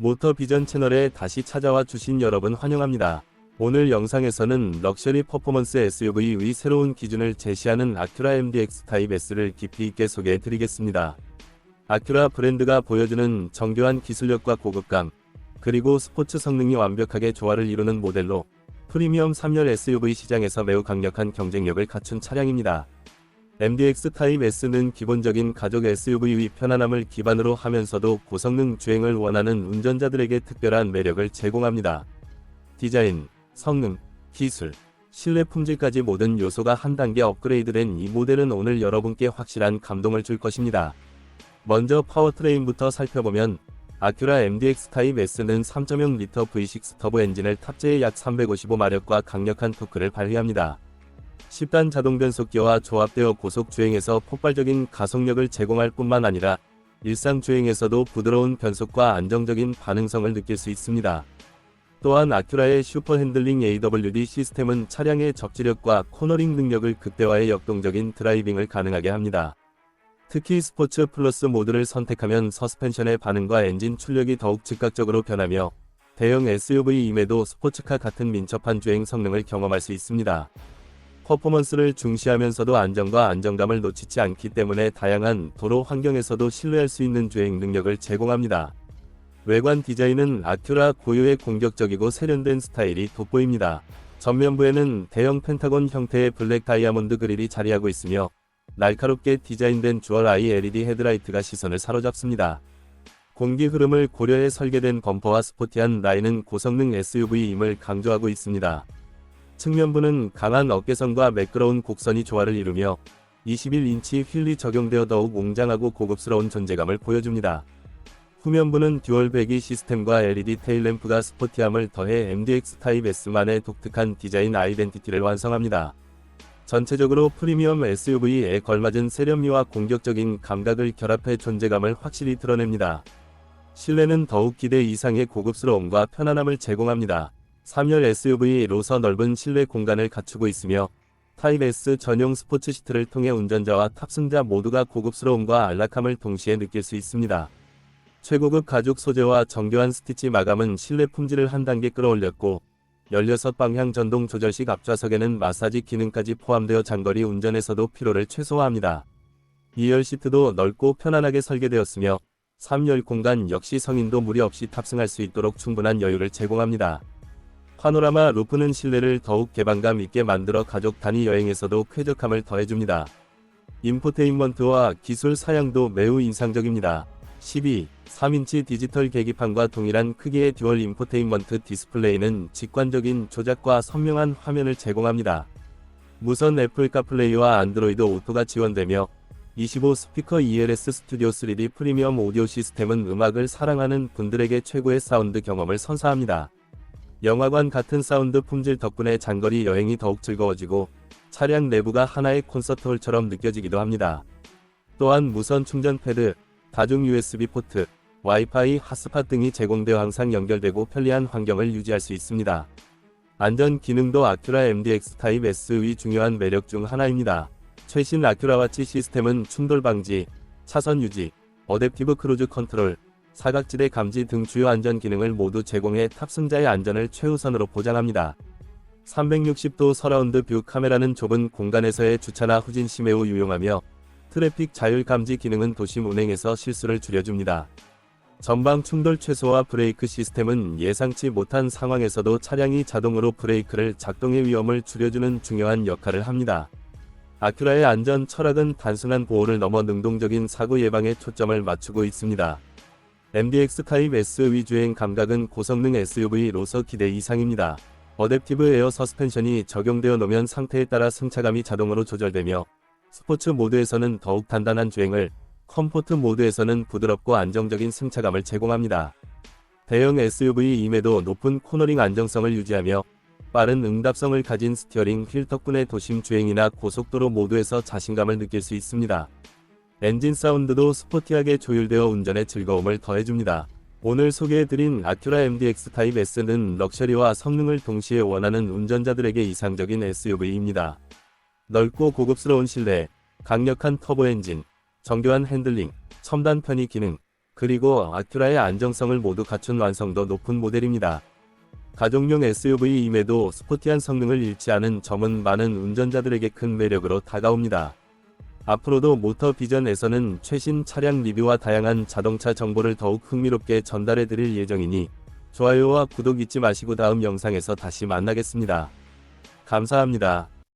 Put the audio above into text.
모터 비전 채널에 다시 찾아와 주신 여러분 환영합니다. 오늘 영상에서는 럭셔리 퍼포먼스 SUV의 새로운 기준을 제시하는 아큐라 MDX 타입 S를 깊이 있게 소개해 드리겠습니다. 아큐라 브랜드가 보여주는 정교한 기술력과 고급감, 그리고 스포츠 성능이 완벽하게 조화를 이루는 모델로 프리미엄 3열 SUV 시장에서 매우 강력한 경쟁력을 갖춘 차량입니다. MDX 타입 S는 기본적인 가족 SUV의 편안함을 기반으로 하면서도 고성능 주행을 원하는 운전자들에게 특별한 매력을 제공합니다. 디자인, 성능, 기술, 실내 품질까지 모든 요소가 한 단계 업그레이드된 이 모델은 오늘 여러분께 확실한 감동을 줄 것입니다. 먼저 파워트레인부터 살펴보면 아큐라 MDX 타입 S는 3.0L V6 터보 엔진을 탑재해 약 355마력과 강력한 토크를 발휘합니다. 10단 자동 변속기와 조합되어 고속 주행에서 폭발적인 가속력을 제공할 뿐만 아니라 일상 주행에서도 부드러운 변속과 안정적인 반응성을 느낄 수 있습니다. 또한 아큐라의 슈퍼 핸들링 AWD 시스템은 차량의 접지력과 코너링 능력을 극대화해 역동적인 드라이빙을 가능하게 합니다. 특히 스포츠 플러스 모드를 선택하면 서스펜션의 반응과 엔진 출력이 더욱 즉각적으로 변하며 대형 SUV임에도 스포츠카 같은 민첩한 주행 성능을 경험할 수 있습니다. 퍼포먼스를 중시하면서도 안정과 안정감을 놓치지 않기 때문에 다양한 도로 환경에서도 신뢰할 수 있는 주행 능력을 제공합니다. 외관 디자인은 아큐라 고유의 공격적이고 세련된 스타일이 돋보입니다. 전면부에는 대형 펜타곤 형태의 블랙 다이아몬드 그릴이 자리하고 있으며 날카롭게 디자인된 주얼 아이 LED 헤드라이트가 시선을 사로잡습니다. 공기 흐름을 고려해 설계된 범퍼와 스포티한 라인은 고성능 SUV임을 강조하고 있습니다. 측면부는 강한 어깨선과 매끄러운 곡선이 조화를 이루며 21인치 휠이 적용되어 더욱 웅장하고 고급스러운 존재감을 보여줍니다. 후면부는 듀얼 배기 시스템과 LED 테일램프가 스포티함을 더해 MDX 타입 S만의 독특한 디자인 아이덴티티를 완성합니다. 전체적으로 프리미엄 SUV에 걸맞은 세련미와 공격적인 감각을 결합해 존재감을 확실히 드러냅니다. 실내는 더욱 기대 이상의 고급스러움과 편안함을 제공합니다. 3열 SUV로서 넓은 실내 공간을 갖추고 있으며 타입 S 전용 스포츠 시트를 통해 운전자와 탑승자 모두가 고급스러움과 안락함을 동시에 느낄 수 있습니다. 최고급 가죽 소재와 정교한 스티치 마감은 실내 품질을 한 단계 끌어올렸고 16방향 전동 조절식 앞좌석에는 마사지 기능까지 포함되어 장거리 운전에서도 피로를 최소화합니다. 2열 시트도 넓고 편안하게 설계되었으며 3열 공간 역시 성인도 무리 없이 탑승할 수 있도록 충분한 여유를 제공합니다. 파노라마 루프는 실내를 더욱 개방감 있게 만들어 가족 단위 여행에서도 쾌적함을 더해줍니다. 인포테인먼트와 기술 사양도 매우 인상적입니다. 12, 3인치 디지털 계기판과 동일한 크기의 듀얼 인포테인먼트 디스플레이는 직관적인 조작과 선명한 화면을 제공합니다. 무선 애플 카플레이와 안드로이드 오토가 지원되며 25 스피커 ELS 스튜디오 3D 프리미엄 오디오 시스템은 음악을 사랑하는 분들에게 최고의 사운드 경험을 선사합니다. 영화관 같은 사운드 품질 덕분에 장거리 여행이 더욱 즐거워지고 차량 내부가 하나의 콘서트홀처럼 느껴지기도 합니다. 또한 무선 충전 패드, 다중 USB 포트, 와이파이, 핫스팟 등이 제공되어 항상 연결되고 편리한 환경을 유지할 수 있습니다. 안전 기능도 아큐라 MDX 타입 S의 중요한 매력 중 하나입니다. 최신 아큐라와치 시스템은 충돌 방지, 차선 유지, 어댑티브 크루즈 컨트롤, 사각지대 감지 등 주요 안전 기능을 모두 제공해 탑승자의 안전을 최우선으로 보장합니다. 360도 서라운드 뷰 카메라는 좁은 공간에서의 주차나 후진 시 매우 유용하며 트래픽 자율 감지 기능은 도심 운행에서 실수를 줄여줍니다. 전방 충돌 최소화 브레이크 시스템은 예상치 못한 상황에서도 차량이 자동으로 브레이크를 작동의 위험을 줄여주는 중요한 역할을 합니다. 아큐라의 안전 철학은 단순한 보호를 넘어 능동적인 사고 예방에 초점을 맞추고 있습니다. MDX 타입 S 위주행 감각은 고성능 SUV로서 기대 이상입니다. 어댑티브 에어 서스펜션이 적용되어 노면 상태에 따라 승차감이 자동으로 조절되며 스포츠 모드에서는 더욱 단단한 주행을, 컴포트 모드에서는 부드럽고 안정적인 승차감을 제공합니다. 대형 SUV임에도 높은 코너링 안정성을 유지하며 빠른 응답성을 가진 스티어링 휠 덕분에 도심 주행이나 고속도로 모두에서 자신감을 느낄 수 있습니다. 엔진 사운드도 스포티하게 조율되어 운전의 즐거움을 더해줍니다. 오늘 소개해드린 아큐라 MDX 타입 S는 럭셔리와 성능을 동시에 원하는 운전자들에게 이상적인 SUV입니다. 넓고 고급스러운 실내, 강력한 터보 엔진, 정교한 핸들링, 첨단 편의 기능, 그리고 아큐라의 안정성을 모두 갖춘 완성도 높은 모델입니다. 가족용 SUV임에도 스포티한 성능을 잃지 않은 점은 많은 운전자들에게 큰 매력으로 다가옵니다. 앞으로도 모터 비전에서는 최신 차량 리뷰와 다양한 자동차 정보를 더욱 흥미롭게 전달해 드릴 예정이니 좋아요와 구독 잊지 마시고 다음 영상에서 다시 만나겠습니다. 감사합니다.